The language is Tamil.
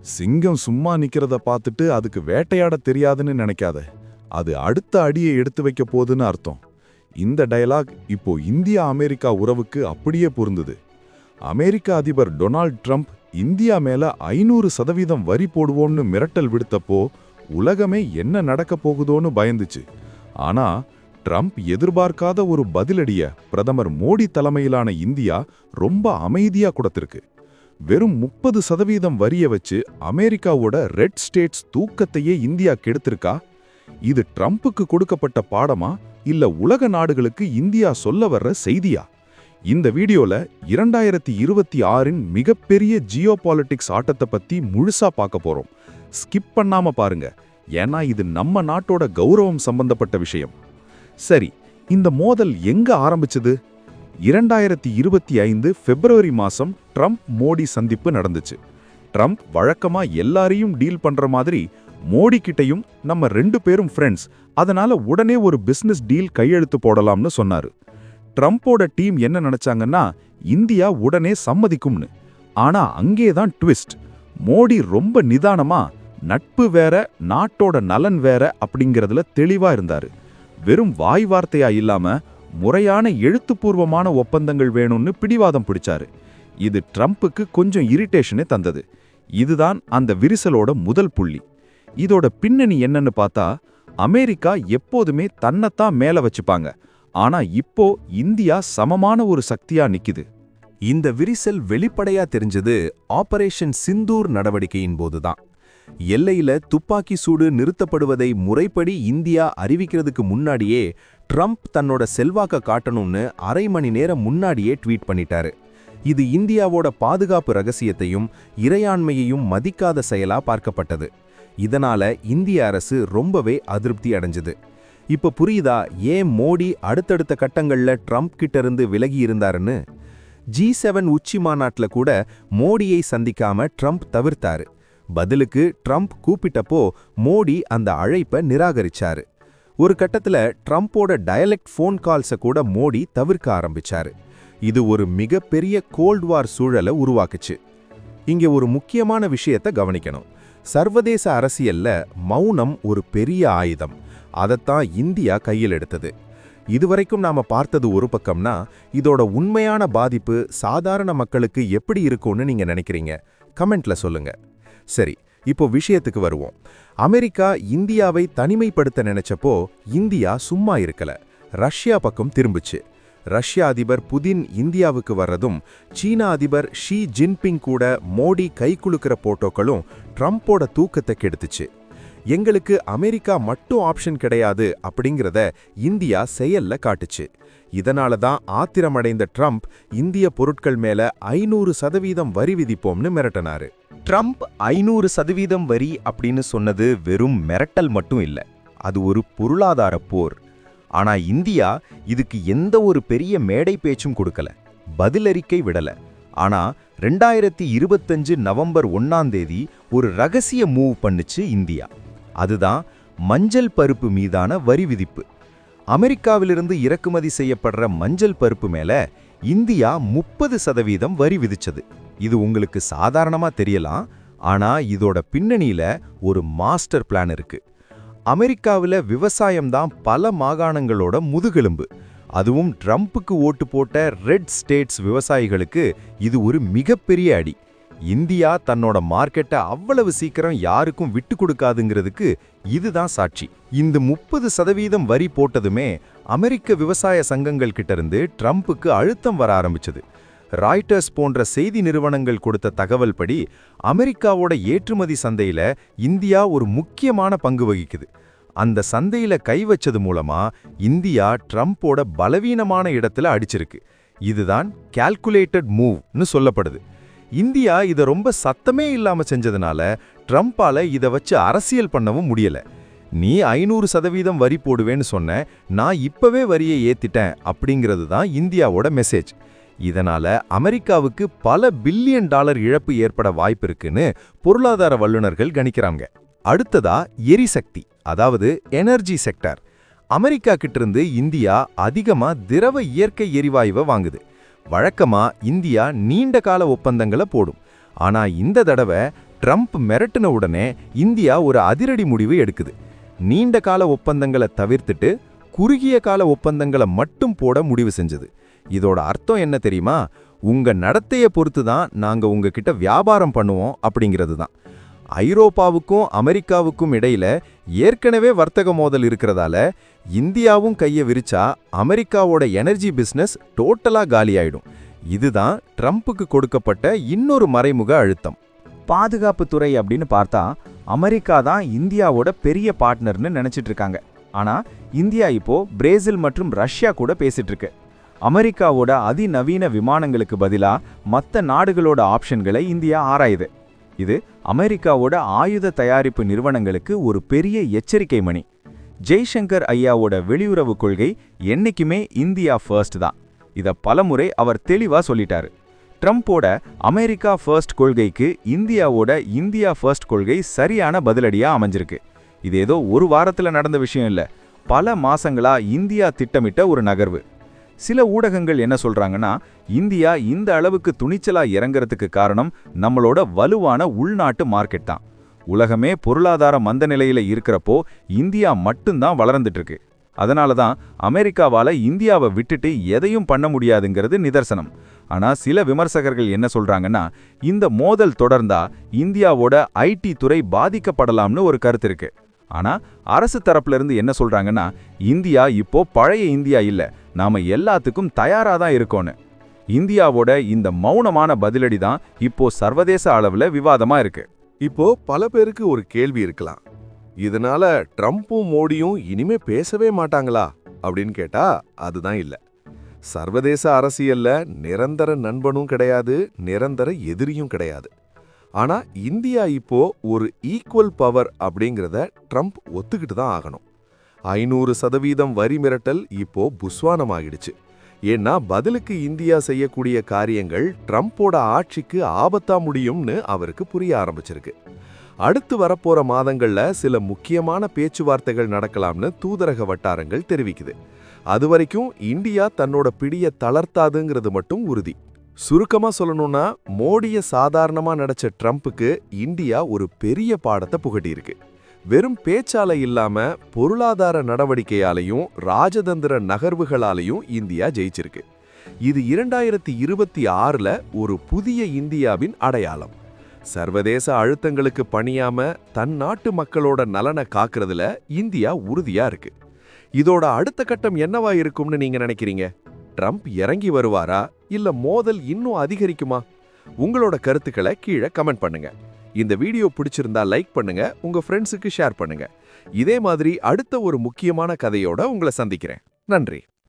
சிங்கம் சும்மா நிக்கிறத பார்த்துட்டு அதுக்கு வேட்டையாட தெரியாதுன்னு நினைக்காத. அது அடுத்த அடியை எடுத்து வைக்க போகுதுன்னு அர்த்தம். இந்த டயலாக் இப்போ இந்தியா அமெரிக்கா உறவுக்கு அப்படியே பொருந்தது. அமெரிக்க அதிபர் டொனால்ட் ட்ரம்ப் இந்தியா மேல ஐநூறு சதவீதம் வரி போடுவோம்னு மிரட்டல் விடுத்தப்போ உலகமே என்ன நடக்க போகுதோன்னு பயந்துச்சு. ஆனா ட்ரம்ப் எதிர்பார்க்காத ஒரு பதிலடிய பிரதமர் மோடி தலைமையிலான இந்தியா ரொம்ப அமைதியா கொடுத்திருக்கு. வெறும் முப்பது சதவீதம் வரிய வச்சு அமெரிக்காவோட ரெட் ஸ்டேட்ஸ் தூக்கத்தையே இந்தியா கெடுத்திருக்கா இது ட்ரம்ப்புக்கு கொடுக்கப்பட்ட பாடமா? இல்ல உலக நாடுகளுக்கு இந்தியா சொல்ல வர்ற செய்தியா? இந்த வீடியோல இரண்டாயிரத்தி இருபத்தி ஆறின் மிகப்பெரிய ஜியோ பாலிட்டிக்ஸ் ஆட்டத்தை பத்தி முழுசா பார்க்க போறோம். ஸ்கிப் பண்ணாம பாருங்க. ஏன்னா இது நம்ம நாட்டோட கௌரவம் சம்பந்தப்பட்ட விஷயம். சரி இந்த மோதல் எங்க ஆரம்பிச்சது? இரண்டாயிரத்தி இருபத்தி ஐந்து பிப்ரவரி மாதம் ட்ரம்ப் மோடி சந்திப்பு நடந்துச்சு. ட்ரம்ப் வழக்கமாக எல்லாரையும் டீல் பண்ணுற மாதிரி மோடி கிட்டையும் நம்ம ரெண்டு பேரும் ஃப்ரெண்ட்ஸ் அதனால உடனே ஒரு பிஸ்னஸ் டீல் கையெழுத்து போடலாம்னு சொன்னாரு. ட்ரம்ப்போட டீம் என்ன நினைச்சாங்கன்னா இந்தியா உடனே சம்மதிக்கும்னு. ஆனா அங்கேதான் ட்விஸ்ட் மோடி ரொம்ப நிதானமா நட்பு வேற நாட்டோட நலன் வேற அப்படிங்கிறதுல தெளிவா இருந்தாரு. வெறும் வாய் வார்த்தையா இல்லாம முறையான எழுத்துப்பூர்வமான ஒப்பந்தங்கள் வேணும்னு பிடிவாதம் பிடிச்சாரு. இது ட்ரம்ப்புக்கு கொஞ்சம் இரிட்டேஷனே தந்தது. இதுதான் அந்த விரிசலோட முதல் புள்ளி. இதோட பின்னணி என்னன்னு பார்த்தா அமெரிக்கா எப்போதுமே தன்னைத்தான் மேல வச்சுப்பாங்க. ஆனா இப்போ இந்தியா சமமான ஒரு சக்தியா நிக்குது. இந்த விரிசல் வெளிப்படையா தெரிஞ்சது ஆபரேஷன் சிந்தூர் நடவடிக்கையின் போதுதான். எல்லையில துப்பாக்கி சூடு நிறுத்தப்படுவதை முறைப்படி இந்தியா அறிவிக்கிறதுக்கு முன்னாடியே ட்ரம்ப் தன்னோட செல்வாக்க காட்டணும்னு அரை மணி நேரம் முன்னாடியே ட்வீட் பண்ணிட்டாரு. இது இந்தியாவோட பாதுகாப்பு ரகசியத்தையும் இறையாண்மையையும் மதிக்காத செயலா பார்க்கப்பட்டது. இதனால இந்திய அரசு ரொம்பவே அதிருப்தி அடைஞ்சது. இப்ப புரியுதா ஏன் மோடி அடுத்தடுத்த கட்டங்கள்ல ட்ரம்ப் கிட்ட இருந்து விலகி இருந்தாருன்னு? ஜி செவன் உச்சி மாநாட்டில் கூட மோடியை சந்திக்காம ட்ரம்ப் தவிர்த்தாரு. பதிலுக்கு ட்ரம்ப் கூப்பிட்டப்போ மோடி அந்த அழைப்பை நிராகரிச்சாரு. ஒரு கட்டத்துல ட்ரம்ப்போட டயலெக்ட் ஃபோன் கால்ஸை கூட மோடி தவிர்க்க ஆரம்பிச்சாரு. இது ஒரு மிகப்பெரிய கோல்ட் வார் சூழலை உருவாக்குச்சு. இங்க ஒரு முக்கியமான விஷயத்தை கவனிக்கணும். சர்வதேச அரசியல்ல மௌனம் ஒரு பெரிய ஆயுதம். அதைத்தான் இந்தியா கையில் எடுத்தது. இதுவரைக்கும் நாம பார்த்தது ஒரு பக்கம்னா இதோட உண்மையான பாதிப்பு சாதாரண மக்களுக்கு எப்படி இருக்கும்னு நீங்க நினைக்கிறீங்க? கமெண்ட்ல சொல்லுங்க. சரி இப்போ விஷயத்துக்கு வருவோம். அமெரிக்கா இந்தியாவை தனிமைப்படுத்த நினைச்சப்போ இந்தியா சும்மா இருக்கல. ரஷ்யா பக்கம் திரும்புச்சு. ரஷ்ய அதிபர் புதின் இந்தியாவுக்கு வர்றதும் சீனா அதிபர் ஷி ஜின்பிங் கூட மோடி கைக்குலுக்கிற போட்டோக்களும் ட்ரம்ப்போட தூக்கத்தை கெடுத்துச்சு. எங்களுக்கு அமெரிக்கா மட்டும் ஆப்ஷன் கிடையாது அப்படிங்கிறத இந்தியா செயல்ல காட்டுச்சு. இதனால தான் ஆத்திரமடைந்த ட்ரம்ப் இந்திய பொருட்கள் மேல ஐநூறு சதவீதம் வரி விதிப்போம்னு மிரட்டினாரு. ட்ரம்ப் ஐநூறு சதவீதம் வரி அப்படின்னு சொன்னது வெறும் மிரட்டல் மட்டும் இல்ல அது ஒரு பொருளாதார போர். ஆனா இந்தியா இதுக்கு எந்த ஒரு பெரிய மேடை பேச்சும் கொடுக்கல பதிலறிக்கை விடல. ஆனா ரெண்டாயிரத்தி இருபத்தஞ்சு நவம்பர் ஒன்னாம் தேதி ஒரு ரகசிய மூவ் பண்ணுச்சு இந்தியா. அதுதான் மஞ்சள் பருப்பு மீதான வரி விதிப்பு. அமெரிக்காவிலிருந்து இறக்குமதி செய்யப்படுற மஞ்சள் பருப்பு மேல இந்தியா முப்பது சதவீதம் வரி விதிச்சது. இது உங்களுக்கு சாதாரணமா தெரியலாம் ஆனா இதோட பின்னணியில ஒரு மாஸ்டர் பிளான் இருக்கு. அமெரிக்காவில் விவசாயம் தான் பல மாகாணங்களோட முதுகெலும்பு. அதுவும் ட்ரம்ப்புக்கு ஓட்டு போட்ட ரெட் ஸ்டேட்ஸ் விவசாயிகளுக்கு இது ஒரு மிகப்பெரிய அடி. இந்தியா தன்னோட மார்க்கெட்டை அவ்வளவு சீக்கிரம் யாருக்கும் விட்டு கொடுக்காதுங்கிறதுக்கு இதுதான் சாட்சி. இந்த முப்பது சதவீதம் வரி போட்டதுமே அமெரிக்க விவசாய சங்கங்கள் கிட்டேருந்து ட்ரம்ப்புக்கு அழுத்தம் வர ஆரம்பிச்சது. ராய்டர்ஸ் போன்ற செய்தி நிறுவனங்கள் கொடுத்த தகவல் படி அமெரிக்காவோட ஏற்றுமதி சந்தையில இந்தியா ஒரு முக்கியமான பங்கு வகிக்குது. அந்த சந்தையில கை வச்சது மூலமா இந்தியா ட்ரம்ப்போட பலவீனமான இடத்துல அடிச்சிருக்கு. இதுதான் கால்குலேட்டட் மூவ்னு சொல்லப்படுது. இந்தியா இதை ரொம்ப சத்தமே இல்லாம செஞ்சதுனால ட்ரம்ப்பால இதை வச்சு அரசியல் பண்ணவும் முடியல. நீ ஐநூறு சதவீதம் வரி போடுவேன்னு சொன்ன நான் இப்பவே வரியை ஏத்திட்டேன் அப்படிங்கிறது தான் இந்தியாவோட மெசேஜ் இதனால அமெரிக்காவுக்கு பல பில்லியன் டாலர் இழப்பு ஏற்பட வாய்ப்பு இருக்குன்னு பொருளாதார வல்லுநர்கள் கணிக்கிறாங்க. அடுத்ததா எரிசக்தி அதாவது எனர்ஜி செக்டர் அமெரிக்கா கிட்டிருந்து இந்தியா அதிகமா திரவ இயற்கை எரிவாயுவை வாங்குது. வழக்கமா இந்தியா நீண்ட கால ஒப்பந்தங்களை போடும். ஆனா இந்த தடவை ட்ரம்ப் மிரட்டின உடனே இந்தியா ஒரு அதிரடி முடிவு எடுக்குது. நீண்ட கால ஒப்பந்தங்களை தவிர்த்துட்டு குறுகிய கால ஒப்பந்தங்களை மட்டும் போட முடிவு செஞ்சது. இதோட அர்த்தம் என்ன தெரியுமா? உங்க நடத்தையை பொறுத்து தான் நாங்க உங்ககிட்ட வியாபாரம் பண்ணுவோம் அப்படிங்கிறது தான் ஐரோப்பாவுக்கும் அமெரிக்காவுக்கும் இடையில ஏற்கனவே வர்த்தக மோதல் இருக்கிறதால இந்தியாவும் கையை விரிச்சா அமெரிக்காவோட எனர்ஜி பிஸ்னஸ் டோட்டலா காலியாயிடும். இதுதான் ட்ரம்ப்புக்கு கொடுக்கப்பட்ட இன்னொரு மறைமுக அழுத்தம். பாதுகாப்பு துறை அப்படின்னு பார்த்தா அமெரிக்கா தான் இந்தியாவோட பெரிய பார்ட்னர்னு நினைச்சிட்டு இருக்காங்க. ஆனா இந்தியா இப்போ பிரேசில் மற்றும் ரஷ்யா கூட பேசிட்டு இருக்கு. அமெரிக்காவோட அதிநவீன விமானங்களுக்கு பதிலாக மற்ற நாடுகளோட ஆப்ஷன்களை இந்தியா ஆராயுது. இது அமெரிக்காவோட ஆயுத தயாரிப்பு நிறுவனங்களுக்கு ஒரு பெரிய எச்சரிக்கை மணி. ஜெய்சங்கர் ஐயாவோட வெளியுறவு கொள்கை என்னைக்குமே இந்தியா ஃபர்ஸ்ட் தான். இத பலமுறை அவர் தெளிவா சொல்லிட்டாரு. ட்ரம்ப்போட அமெரிக்கா ஃபர்ஸ்ட் கொள்கைக்கு இந்தியாவோட இந்தியா ஃபர்ஸ்ட் கொள்கை சரியான பதிலடியா அமைஞ்சிருக்கு. இது ஏதோ ஒரு வாரத்துல நடந்த விஷயம் இல்ல. பல மாசங்களா இந்தியா திட்டமிட்ட ஒரு நகர்வு. சில ஊடகங்கள் என்ன சொல்றாங்கன்னா இந்தியா இந்த அளவுக்கு துணிச்சலா இறங்குறதுக்கு காரணம் நம்மளோட வலுவான உள்நாட்டு மார்க்கெட் தான். உலகமே பொருளாதார மந்த நிலையில இருக்கிறப்போ இந்தியா மட்டும்தான் வளர்ந்துட்டு இருக்கு அதனால தான் அமெரிக்காவால இந்தியாவை விட்டுட்டு எதையும் பண்ண முடியாதுங்கிறது நிதர்சனம். ஆனா சில விமர்சகர்கள் என்ன சொல்றாங்கன்னா இந்த மோதல் தொடர்ந்தா இந்தியாவோட ஐடி துறை பாதிக்கப்படலாம்னு ஒரு கருத்து இருக்கு. ஆனா அரசு தரப்புல இருந்து என்ன சொல்றாங்கன்னா இந்தியா இப்போ பழைய இந்தியா இல்லை நாம எல்லாத்துக்கும் தயாரா தான் இருக்கோன்னு. இந்தியாவோட இந்த மௌனமான பதிலடி தான் இப்போ சர்வதேச அளவுல விவாதமா இருக்கு. இப்போ பல பேருக்கு ஒரு கேள்வி இருக்கலாம். இதனால ட்ரம்ப்பும் மோடியும் இனிமே பேசவே மாட்டாங்களா? அப்படின்னு கேட்டா அதுதான் இல்லை. சர்வதேச அரசியல்ல நிரந்தர நண்பனும் கிடையாது நிரந்தர எதிரியும் கிடையாது. ஆனா இந்தியா இப்போ ஒரு ஈக்குவல் பவர் அப்படிங்கிறத ட்ரம்ப் ஒத்துக்கிட்டு தான் ஆகணும். ஐநூறு சதவீதம் வரி மிரட்டல் இப்போ புஸ்வானமாகிடுச்சு. ஏன்னா பதிலுக்கு இந்தியா செய்யக்கூடிய காரியங்கள் ட்ரம்ப்போட ஆட்சிக்கு ஆபத்தா முடியும்னு அவருக்கு புரிய ஆரம்பிச்சிருக்கு. அடுத்து வரப்போற மாதங்கள்ல சில முக்கியமான பேச்சுவார்த்தைகள் நடக்கலாம்னு தூதரக வட்டாரங்கள் தெரிவிக்குது. அது வரைக்கும் இந்தியா தன்னோட பிடிய தளர்த்தாதுங்கிறது மட்டும் உறுதி. சுருக்கமா சொல்லணும்னா மோடிய சாதாரணமா நடிச்ச ட்ரம்ப்புக்கு இந்தியா ஒரு பெரிய பாடத்தை புகட்டியிருக்கு. வெறும் பேச்சால இல்லாம பொருளாதார நடவடிக்கையாலையும் ராஜதந்திர நகர்வுகளாலையும் இந்தியா ஜெயிச்சிருக்கு. இது இரண்டாயிரத்தி இருபத்தி ஆறுல ஒரு புதிய இந்தியாவின் அடையாளம். சர்வதேச அழுத்தங்களுக்கு பணியாம தன் நாட்டு மக்களோட நலனை காக்குறதுல இந்தியா உறுதியா இருக்கு. இதோட அடுத்த கட்டம் என்னவா இருக்கும்னு நீங்க நினைக்கிறீங்க? ட்ரம்ப் இறங்கி வருவாரா? இல்ல மோதல் இன்னும் அதிகரிக்குமா? உங்களோட கருத்துக்களை கீழே கமெண்ட் பண்ணுங்க. இந்த வீடியோ பிடிச்சிருந்தா லைக் பண்ணுங்க உங்க ஃப்ரெண்ட்ஸுக்கு ஷேர் பண்ணுங்க. இதே மாதிரி அடுத்த ஒரு முக்கியமான கதையோட உங்களை சந்திக்கிறேன். நன்றி.